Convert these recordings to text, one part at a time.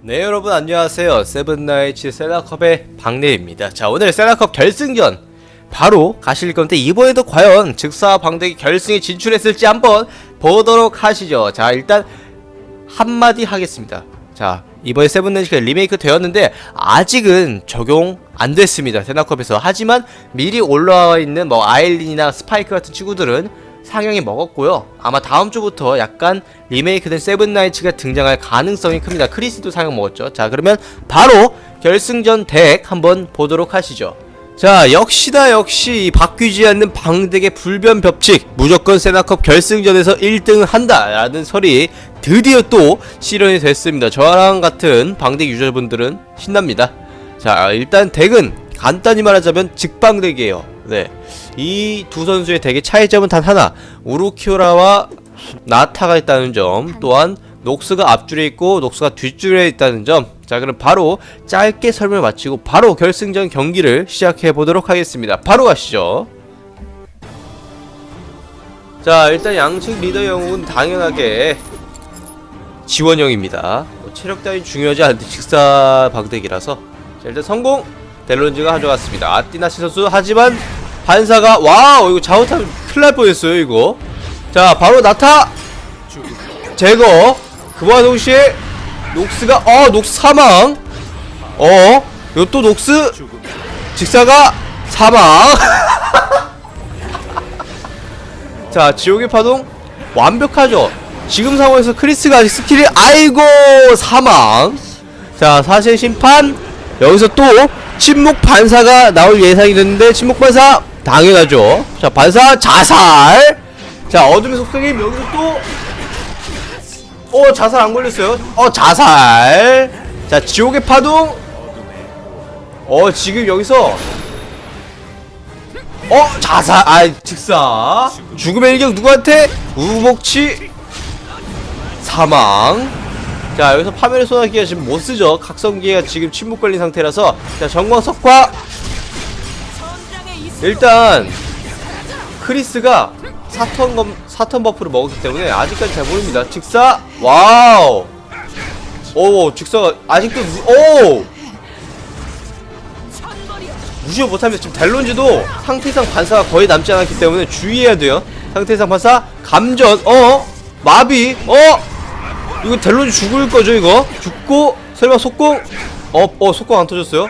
네 여러분 안녕하세요. 세븐나이츠 셀라컵의 박내입니다. 자 오늘 셀라컵 결승전 바로 가실 건데 이번에도 과연 즉사 방대기 결승에 진출했을지 한번 보도록 하시죠. 자 일단 한마디 하겠습니다. 자 이번에 세븐나이츠가 리메이크 되었는데 아직은 적용 안 됐습니다 세나컵에서. 하지만 미리 올라와 있는 뭐 아일린이나 스파이크 같은 친구들은 상영이 먹었고요. 아마 다음 주부터 약간 리메이크된 세븐나이츠가 등장할 가능성이 큽니다. 크리스도 상영 먹었죠. 자, 그러면 바로 결승전 덱 한번 보도록 하시죠. 자, 역시나 역시 바뀌지 않는 방덱의 불변 법칙. 무조건 세나컵 결승전에서 1등을 한다라는 설이 드디어 또 실현이 됐습니다. 저랑 같은 방덱 유저분들은 신납니다. 자, 일단 덱은 간단히 말하자면 직방덱이에요. 네. 이 두 선수의 덱의 차이점은 단 하나. 우루키오라와 나타가 있다는 점. 또한 녹스가 앞줄에 있고 녹스가 뒷줄에 있다는 점. 자, 그럼 바로 짧게 설명을 마치고 바로 결승전 경기를 시작해 보도록 하겠습니다. 바로 가시죠. 자, 일단 양측 리더 영웅은 당연하게 지원형입니다. 뭐 체력 따윈 중요하지 않은 직사 방덱이라서 자, 일단 성공! 델론즈가 가져갔습니다. 아띠나시 선수 하지만 반사가 와우 이거 잘못하면 큰일 날 뻔했어요 이거. 자 바로 나타! 제거! 그와 동시에 녹스가 어 녹스 사망! 어 이거 또 녹스? 직사가 사망! 자 지옥의 파동 완벽하죠? 지금 상황에서 크리스가 아직 스킬이 아이고 사망! 자 사실 심판 여기서 또 침묵 반사가 나올 예상이 됐는데 침묵 반사 당연하죠. 자 반사 자살. 자 어둠의 속성임 여기서 또어 자살 안 걸렸어요. 어 자살. 자 지옥의 파동. 어 지금 여기서 어 자살. 아 직사. 죽음의 일격 누구한테? 우복치 사망 자 여기서 파멸의 소나기가 지금 못쓰죠. 각성기가 지금 침묵 걸린 상태라서 자 정광석화 일단 크리스가 사턴 검 사턴 버프를 먹었기 때문에 아직까지 잘 모릅니다. 직사 와우. 오 직사가 아직도 무, 오! 무시를 못하면 지금 델론즈도 상태상 반사가 거의 남지 않았기 때문에 주의해야 돼요. 상태상 반사 감전 어? 마비 어 이거 델론즈 죽을 거죠 이거? 죽고 설마 속공 어 어 속공 안 터졌어요?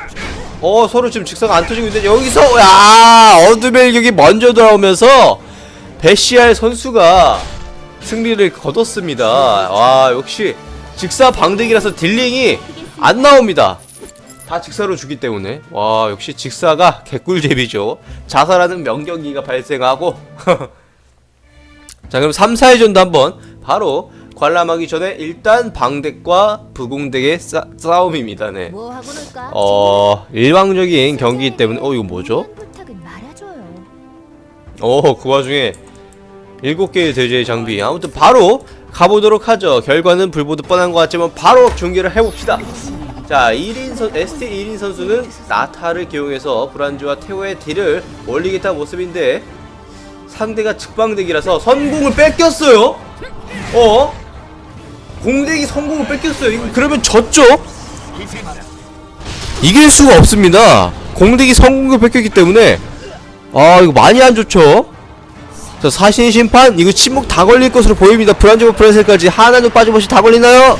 어 서로 지금 직사가 안 터지고 있는데 여기서 야 어둠의 일격이 먼저 돌아오면서 베시알 선수가 승리를 거뒀습니다. 와 역시 직사 방득이라서 딜링이 안 나옵니다. 다 직사로 주기 때문에. 와 역시 직사가 개꿀잼이죠. 자살하는 명경기가 발생하고. 자 그럼 3, 4회전도 한번 바로 관람하기 전에 일단 방덱과 부공덱의 싸, 싸움입니다 네. 뭐 하고 놀까? 어 일방적인 경기이기 때문에 어 이거 뭐죠? 부탁은 말아줘요. 어그 와중에 일곱 개의 대제의 장비 아무튼 바로 가보도록 하죠 결과는 불보듯 뻔한 것 같지만 바로 경기를 해봅시다 자 1인 선 ST 1인 선수는 나타를 기용해서 브란즈와 테오의 딜을 올리겠다는 모습인데 상대가 직방덱이라서 선공을 뺏겼어요 어? 공덱이 성공을 뺏겼어요. 이거. 그러면 졌죠? 이길 수가 없습니다. 공덱이 성공을 뺏겼기 때문에. 아 이거 많이 안 좋죠? 자 사신 심판. 이거 침묵 다 걸릴 것으로 보입니다. 브란즈와 브란셀까지 하나도 빠짐없이 다 걸리나요?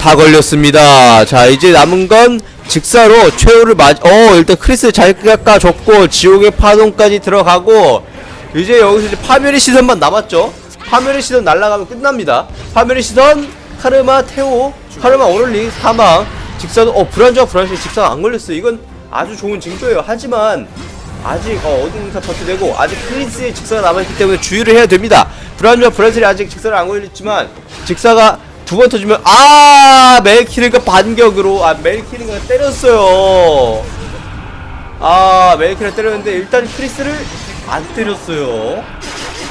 다 걸렸습니다. 자 이제 남은 건 직사로 최후를 맞.. 어 일단 크리스 잘 깎아 줬고 지옥의 파동까지 들어가고 이제 여기서 이제 파멸의 시선만 남았죠 파멸의 시선 날아가면 끝납니다 파멸의 시선 카르마 테오 카르마 오를리 사망 직사도 어 브란즈와 브란셀 직사가 안 걸렸어요 이건 아주 좋은 징조예요 하지만 아직 어, 어둠사 파트되고 아직 크리스의 직사가 남아있기 때문에 주의를 해야 됩니다. 브라운과 브라질이 아직 직사를 안 걸렸지만 직사가 두 번 터지면 아 멜키르가 반격으로 아 멜키르가 때렸어요. 아 멜키르가 때렸는데 일단 크리스를 안 때렸어요.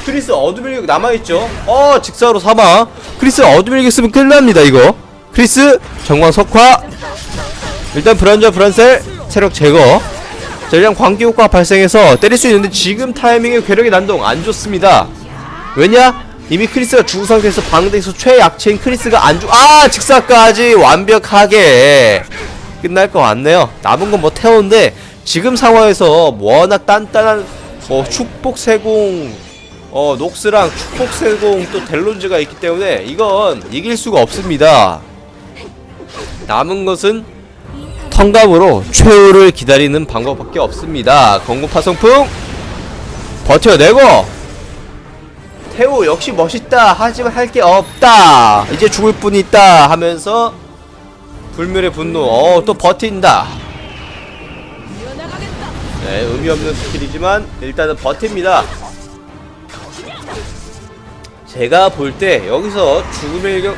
크리스 력 남아있죠. 어 직사로 사망. 크리스 력 쓰면 끝납니다 이거. 크리스 정광 석화. 일단 브라운과 브란셀 체력 제거. 자 일단 광기 효과가 발생해서 때릴 수 있는데 지금 타이밍에 괴력의 난동 안 좋습니다 왜냐? 이미 크리스가 죽은 상태에서 방대에서 최약체인 크리스가 안 죽, 아! 직사까지 완벽하게 끝날 것 같네요. 남은 건 뭐 태워인데, 지금 상황에서 워낙 단단한, 뭐, 축복 세공, 어, 녹스랑 축복 세공 또 델론즈가 있기 때문에, 이건 이길 수가 없습니다. 남은 것은 턴감으로 최후를 기다리는 방법밖에 없습니다. 건고파 성풍 버텨내고 태우 역시 멋있다. 하지만 할 게 없다. 이제 죽을 뿐 있다 하면서 불멸의 분노. 어 또 버틴다. 네 의미 없는 스킬이지만 일단은 버팁니다 제가 볼 때 여기서 죽음의 경...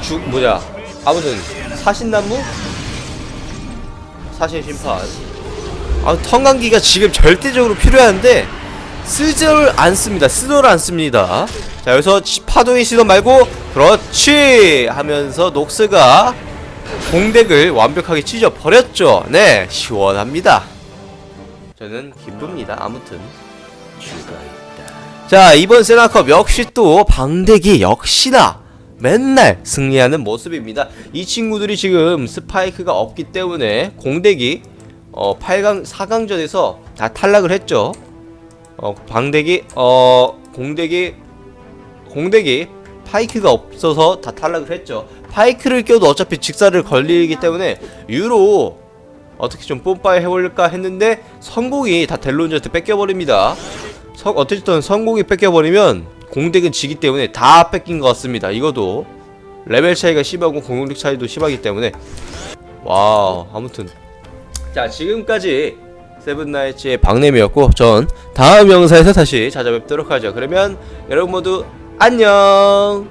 죽 뭐냐. 아무튼 사신나무? 사신 심판. 아 턴감기가 지금 절대적으로 필요한데 쓰지를 않습니다. 쓰도를 않습니다. 자 여기서 치- 파도의 시도 말고 그렇지! 하면서 녹스가 공덱을 완벽하게 찢어 버렸죠. 네 시원합니다. 저는 기쁩니다. 아무튼 자 이번 세나컵 역시 또 방대기 역시나 맨날 승리하는 모습입니다. 이 친구들이 지금 스파이크가 없기 때문에 공대기 어 8강 4강전에서 다 탈락을 했죠. 어 방대기 어 공대기 공대기 파이크가 없어서 다 탈락을 했죠. 파이크를 껴도 어차피 직사를 걸리기 때문에 유로 어떻게 좀 뽐빠이 해볼까 했는데 성공이 다 델론즈한테 뺏겨버립니다 성, 어쨌든 성공이 뺏겨버리면 공덱은 지기 때문에 다 뺏긴 것 같습니다. 이것도 레벨 차이가 심하고 공격력 차이도 심하기 때문에. 와 아무튼. 자 지금까지 세븐나이츠의 박냄이었고 전 다음 영상에서 다시 찾아뵙도록 하죠. 그러면 여러분 모두 안녕